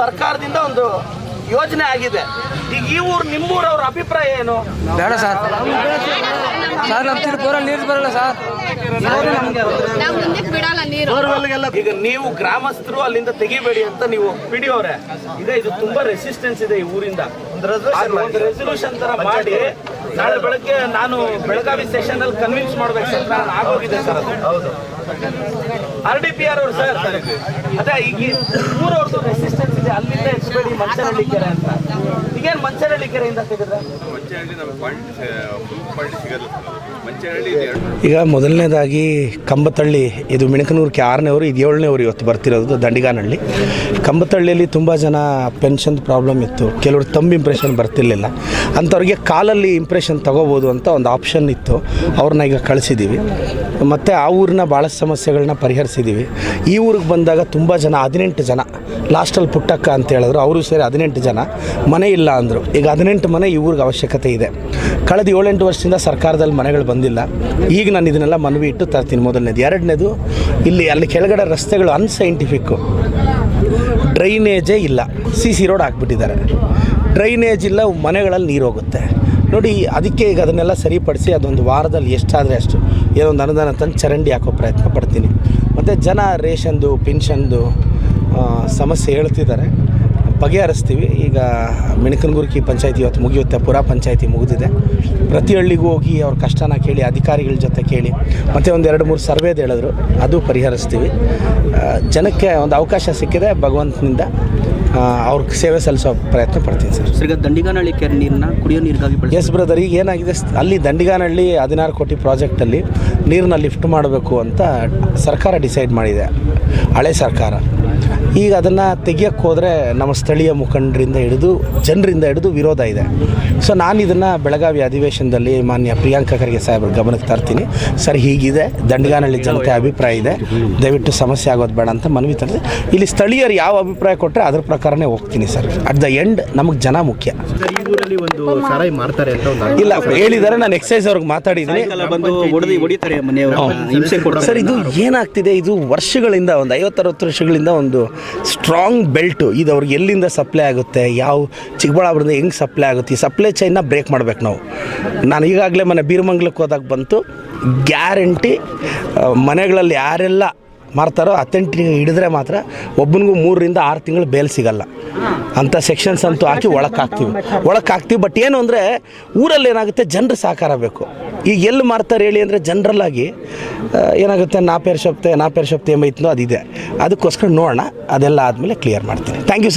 ಸರ್ಕಾರದಿಂದ ಒಂದು ಯೋಜನೆ ಆಗಿದೆ. ಈಗ ಈ ಊರು ನಿಮ್ಮೂರವ್ರ ಅಭಿಪ್ರಾಯ ಏನು? ಬೇಡ ಸರ್. ಸರ್ ನಮ್ಮ ತಿರುಪೂರಲ್ಲಿ ನೀರು ಬರಲ್ಲ ಸರ್. ನಾವು ಮುಂದಕ್ಕೆ ಬಿಡಲ್ಲ ನೀರು. ಈಗ ನೀವು ಗ್ರಾಮಸ್ಥರು ಅಲ್ಲಿಂದ ತೆಗಿಬೇಡಿ ಅಂತ ನೀವು ಪಿಡಿಯೋರೆ ಅವರೇ ಈಗ ಇದು ತುಂಬಾ ರೆಸಿಸ್ಟೆನ್ಸ್ ಇದೆ ಈ ಊರಿಂದ. ಒಂದು ರೆಸೊಲ್ಯೂಷನ್ ತರ ಮಾಡಿ ನಾಳೆ ಬೆಳಗ್ಗೆ ನಾನು ಬೆಳಗಾವಿ ಸೆಷನ್ ಅಲ್ಲಿ ಕನ್ವಿನ್ಸ್ ಮಾಡ್ಬೇಕು ಸರ್. ನಾನು ಆಗೋಗಿದೆ ಸರ್ ಅದು. ಹೌದು. ಆರ್ ಡಿ ಪಿ ಆರ್ ಅವರು ಸರ್. ಅದೇ ಈಗ ಈ ಊರವ್ರದ್ದು ರೆಸಿಸ್ಟೆನ್ಸ್ ಅಲ್ಲಿಂದ ಇಟ್ಬೇಡಿ ಮಂಚನಹಳ್ಳಿ ಅಂತ. ಈಗೇನು ಮಂಚನಹಳ್ಳಿ ಈಗ ಮೊದಲನೇದಾಗಿ ಕಂಬತಳ್ಳಿ ಇದು ಮಿಣಕನೂರಕ್ಕೆ ಆರನೇ ಅವರು ಇದು ಏಳನೇ ಅವರು ಇವತ್ತು ಬರ್ತಿರೋದು ದಂಡಿಗಾನಹಳ್ಳಿ. ಕಂಬತಳ್ಳಿಯಲ್ಲಿ ತುಂಬ ಜನ ಪೆನ್ಷನ್ ಪ್ರಾಬ್ಲಮ್ ಇತ್ತು. ಕೆಲವರು ತಂಬ್ ಇಂಪ್ರೆಷನ್ ಬರ್ತಿರ್ಲಿಲ್ಲ. ಅಂಥವ್ರಿಗೆ ಕಾಲಲ್ಲಿ ಇಂಪ್ರೆಷನ್ ತಗೋಬೋದು ಅಂತ ಒಂದು ಆಪ್ಷನ್ ಇತ್ತು. ಅವ್ರನ್ನ ಈಗ ಕಳಿಸಿದ್ದೀವಿ ಮತ್ತು ಆ ಊರಿನ ಭಾಳಷ್ಟು ಸಮಸ್ಯೆಗಳನ್ನ ಪರಿಹರಿಸಿದ್ದೀವಿ ಈ ಊರಿಗೆ ಬಂದಾಗ ತುಂಬ ಜನ ಹದಿನೆಂಟು ಜನ ಲಾಸ್ಟಲ್ಲಿ ಪುಟ್ಟಕ್ಕ ಅಂತ ಹೇಳಿದ್ರು ಅವರು ಸೇರಿ ಹದಿನೆಂಟು ಜನ ಮನೆ ಇಲ್ಲ ಅಂದರು. ಈಗ ಹದಿನೆಂಟು ಮನೆ ಈ ಊರಿಗೆ ಅವಶ್ಯಕತೆ ಇದೆ. ಕಳೆದ ಏಳೆಂಟು ವರ್ಷದಿಂದ ಸರ್ಕಾರದಲ್ಲಿ ಮನೆಗಳು ಬಂದಿಲ್ಲ. ಈಗ ನಾನು ಇದನ್ನೆಲ್ಲ ಮನವಿ ಇಟ್ಟು ತರ್ತೀನಿ. ಮೊದಲನೇದು. ಎರಡನೇದು, ಇಲ್ಲಿ ಅಲ್ಲಿ ಕೆಳಗಡೆ ರಸ್ತೆಗಳು ಅನ್ಸೈಂಟಿಫಿಕ್ಕು ಡ್ರೈನೇಜೇ ಇಲ್ಲ. ಸಿ ಸಿ ರೋಡ್ ಹಾಕ್ಬಿಟ್ಟಿದ್ದಾರೆ. ಡ್ರೈನೇಜ್ ಇಲ್ಲ, ಮನೆಗಳಲ್ಲಿ ನೀರು ಹೋಗುತ್ತೆ. ನೋಡಿ, ಅದಕ್ಕೆ ಈಗ ಅದನ್ನೆಲ್ಲ ಸರಿಪಡಿಸಿ ಅದೊಂದು ವಾರದಲ್ಲಿ ಎಷ್ಟಾದರೆ ಅಷ್ಟು ಏನೋ ಒಂದು ಅನುದಾನ ತಂದು ಚರಂಡಿ ಹಾಕೋ ಪ್ರಯತ್ನ ಪಡ್ತೀನಿ. ಮತ್ತು ಜನ ರೇಷನ್ದು, ಪಿನ್ಷನ್ದು ಸಮಸ್ಯೆ ಹೇಳ್ತಿದ್ದಾರೆ. ಬಗೆಹರಿಸ್ತೀವಿ. ಈಗ ಮಿಣಕನಗುರ್ಕಿ ಪಂಚಾಯತಿ ಇವತ್ತು ಮುಗಿಯುತ್ತೆ ಪುರ ಪಂಚಾಯಿತಿ ಮುಗಿದಿದೆ. ಪ್ರತಿ ಹಳ್ಳಿಗೂ ಹೋಗಿ ಅವ್ರ ಕಷ್ಟನ ಕೇಳಿ ಅಧಿಕಾರಿಗಳ ಜೊತೆ ಕೇಳಿ ಮತ್ತು ಒಂದು ಎರಡು ಮೂರು ಸರ್ವೇದು ಹೇಳಿದ್ರು. ಅದು ಪರಿಹರಿಸ್ತೀವಿ. ಜನಕ್ಕೆ ಒಂದು ಅವಕಾಶ ಸಿಕ್ಕಿದೆ ಭಗವಂತನಿಂದ. ಅವ್ರಿಗೆ ಸೇವೆ ಸಲ್ಲಿಸೋ ಪ್ರಯತ್ನ ಪಡ್ತೀನಿ ಸರ್. ಈಗ ದಂಡಿಗಾನಹಳ್ಳಿ ಕೆರೆ ನೀರನ್ನ ಕುಡಿಯೋ ನೀರಿಗಾಗಿ ಎಸ್ ಬ್ರದರ್ ಈಗ ಏನಾಗಿದೆ ಅಲ್ಲಿ ದಂಡಿಗಾನಹಳ್ಳಿ ಹದಿನಾರು ಕೋಟಿ ಪ್ರಾಜೆಕ್ಟಲ್ಲಿ ನೀರನ್ನ ಲಿಫ್ಟ್ ಮಾಡಬೇಕು ಅಂತ ಸರ್ಕಾರ ಡಿಸೈಡ್ ಮಾಡಿದೆ. ಹಳೆ ಸರ್ಕಾರ. ಈಗ ಅದನ್ನು ತೆಗಿಯೋಕ್ಕೆ ಹೋದರೆ ನಮ್ಮ ಸ್ಥಳೀಯ ಮುಖಂಡರಿಂದ ಹಿಡಿದು ಜನರಿಂದ ಹಿಡಿದು ವಿರೋಧ ಇದೆ. ಸೊ ನಾನು ಇದನ್ನು ಬೆಳಗಾವಿ ಅಧಿವೇಶನದಲ್ಲಿ ಮಾನ್ಯ ಪ್ರಿಯಾಂಕ ಖರ್ಗೆ ಸಾಹೇಬ್ರ ಗಮನಕ್ಕೆ ತರ್ತೀನಿ. ಸರ್ ಹೀಗಿದೆ. ದಂಡಗಾನಹಳ್ಳಿ ಜನತೆ ಅಭಿಪ್ರಾಯ ಇದೆ. ದಯವಿಟ್ಟು ಸಮಸ್ಯೆ ಆಗೋದು ಬೇಡ ಅಂತ ಮನವಿ ತರ್ತೀನಿ ಇಲ್ಲಿ ಸ್ಥಳೀಯರು ಯಾವ ಅಭಿಪ್ರಾಯ ಕೊಟ್ಟರೆ ಅದ್ರ ಪ್ರಕಾರನೇ ಹೋಗ್ತೀನಿ ಸರ್. ಅಟ್ ದ ಎಂಡ್ ನಮಗೆ ಜನ ಮುಖ್ಯ. ಒಂದು ಸಾರಾಯಿ ಮಾಡ್ತಾರೆ ಅಂತ ಇಲ್ಲ ಹೇಳಿದ್ದಾರೆ ನಾನು ಎಕ್ಸೈಸ್ ಅವ್ರಿಗೆ ಮಾತಾಡಿದ್ದೀನಿ ಸರ್ ಇದು ಏನಾಗ್ತಿದೆ? ಇದು ವರ್ಷಗಳಿಂದ ಒಂದು ಐವತ್ತರವತ್ತು ವರ್ಷಗಳಿಂದ ಒಂದು ಸ್ಟ್ರಾಂಗ್ ಬೆಲ್ಟು ಇದು ಅವ್ರಿಗೆ ಎಲ್ಲಿಂದ ಸಪ್ಲೈ ಆಗುತ್ತೆ, ಯಾವ ಚಿಕ್ಕಬಳ್ಳಾಪುರದಿಂದ ಹೆಂಗೆ ಸಪ್ಲೈ ಆಗುತ್ತೆ, ಈ ಸಪ್ಲೈ ಚೈನ್ನ ಬ್ರೇಕ್ ಮಾಡ್ಬೇಕು ನಾವು. ನಾನು ಈಗಾಗಲೇ ಮನೆ ಬೀರಮಂಗ್ಲಕ್ಕೆ ಹೋದಾಗ ಬಂತು. ಗ್ಯಾರಂಟಿ ಮನೆಗಳಲ್ಲಿ ಯಾರೆಲ್ಲ ಮಾರ್ತಾರೋ ಅಥೆಂಟಿಕ್ ಹಿಡಿದ್ರೆ ಮಾತ್ರ ಒಬ್ಬನಿಗೂ ಮೂರರಿಂದ ಆರು ತಿಂಗಳು ಬೇಲ್ ಸಿಗಲ್ಲ. ಅಂಥ ಸೆಕ್ಷನ್ಸ್ ಅಂತೂ ಹಾಕಿ ಒಳಕ್ಕೆ ಹಾಕ್ತೀವಿ ಒಳಕ್ಕೆ ಹಾಕ್ತೀವಿ ಬಟ್ ಏನು ಅಂದರೆ ಊರಲ್ಲಿ ಏನಾಗುತ್ತೆ, ಜನರು ಸಹಕಾರ ಬೇಕು. ಈಗ ಎಲ್ಲಿ ಮಾರ್ತಾರೆ ಹೇಳಿ ಅಂದರೆ ಜನರಲ್ಲಾಗಿ ಏನಾಗುತ್ತೆ, ನಾ ಪೇರ್ ಶಪ್ತೆ ನಾ ಪೇರ್ ಶಪ್ತೆ ಇತ್ತು ಅದಿದೆ. ಅದಕ್ಕೋಸ್ಕರ ನೋಡೋಣ, ಅದೆಲ್ಲ ಆದಮೇಲೆ ಕ್ಲಿಯರ್ ಮಾಡ್ತೀನಿ. Thank you sir